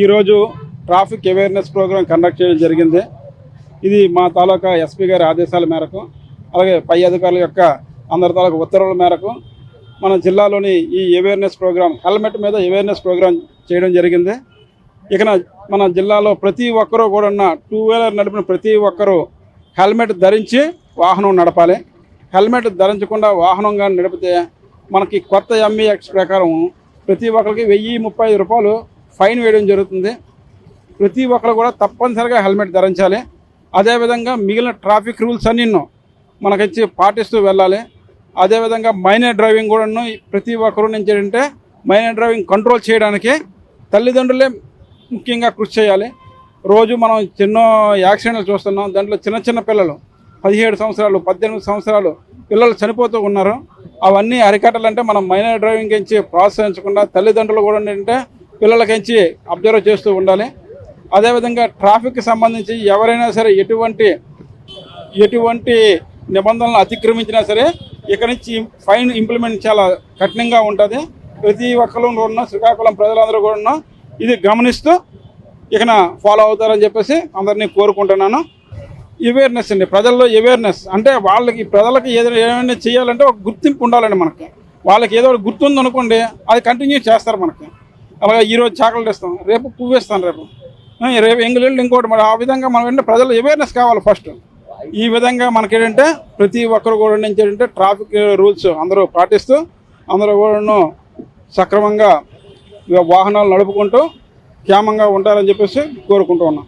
ఈరోజు traffic awareness programme conduct చేయడం జరిగింది. ఇది మా తాలూకా ఎస్పీ గారి ఆదేశాల మేరకు అలాగే పై అధికారుల యొక్క అందరి తాలూకా ఉత్తర్వుల మేరకు మన జిల్లాలోని ఈ అవేర్నెస్ ప్రోగ్రాం హెల్మెట్ మీద అవేర్నెస్ ప్రోగ్రాం చేయడం జరిగింది. ఇక మన జిల్లాలో ప్రతి ఒక్కరూ కూడా ఉన్న టూ వీలర్ నడిపిన ప్రతి ఒక్కరూ హెల్మెట్ ధరించి వాహనం నడపాలి. హెల్మెట్ ధరించకుండా వాహనంగా నడిపితే మనకి కొత్త ఎంఈఎక్స్ ప్రకారం ప్రతి ఒక్కరికి వెయ్యి ముప్పై ఐదు రూపాయలు ఫైన్ వేయడం జరుగుతుంది. ప్రతి ఒక్కరు కూడా తప్పనిసరిగా హెల్మెట్ ధరించాలి. అదేవిధంగా మిగిలిన ట్రాఫిక్ రూల్స్ అన్నిన్నో మనకిచ్చి పాటిస్తూ వెళ్ళాలి. అదేవిధంగా మైనర్ డ్రైవింగ్ కూడాను ప్రతి ఒక్కరు నుంచి ఏంటంటే మైనర్ డ్రైవింగ్ కంట్రోల్ చేయడానికి తల్లిదండ్రులే ముఖ్యంగా కృషి చేయాలి. రోజు మనం ఎన్నో యాక్సిడెంట్లు చూస్తున్నాం. దాంట్లో చిన్న చిన్న పిల్లలు పదిహేడు సంవత్సరాలు పద్దెనిమిది సంవత్సరాలు పిల్లలు చనిపోతూ ఉన్నారు. అవన్నీ అరికట్టాలంటే మనం మైనర్ డ్రైవింగ్ నుంచి ప్రోత్సహించకుండా తల్లిదండ్రులు కూడా ఏంటంటే పిల్లలకించి అబ్జర్వ్ చేస్తూ ఉండాలి. అదేవిధంగా ట్రాఫిక్కి సంబంధించి ఎవరైనా సరే ఎటువంటి ఎటువంటి నిబంధనలు అతిక్రమించినా సరే ఇక్కడ నుంచి ఫైన్ ఇంప్లిమెంట్ చాలా కఠినంగా ఉంటుంది. ప్రతి ఒక్కరు కూడా శ్రీకాకుళం ప్రజలందరూ కూడా ఇది గమనిస్తూ ఇకన ఫాలో అవుతారని చెప్పేసి అందరినీ కోరుకుంటున్నాను. అవేర్నెస్ అండి. ప్రజల్లో అవేర్నెస్ అంటే వాళ్ళకి ప్రజలకి ఏదైనా ఏమైనా చేయాలంటే ఒక గుర్తింపు ఉండాలండి మనకి. వాళ్ళకి ఏదో ఒకటి గుర్తుంది అనుకోండి అది కంటిన్యూ చేస్తారు మనకి. అలాగే ఈరోజు చాకలు ఇస్తాం. రేపు పువ్వు ఇస్తాను రేపు. రేపు ఎంగులేళ్ళు ఇంకోటి మరి ఆ విధంగా మనం ఏంటంటే ప్రజలు అవేర్నెస్ కావాలి ఫస్ట్ ఈ విధంగా మనకి ఏంటంటే ప్రతి ఒక్కరు కూడా ఏంటంటే ట్రాఫిక్ రూల్స్ అందరూ పాటిస్తూ అందరూ కూడా సక్రమంగా వాహనాలు నడుపుకుంటూ క్షేమంగా ఉంటారని చెప్పేసి కోరుకుంటూ ఉన్నాం.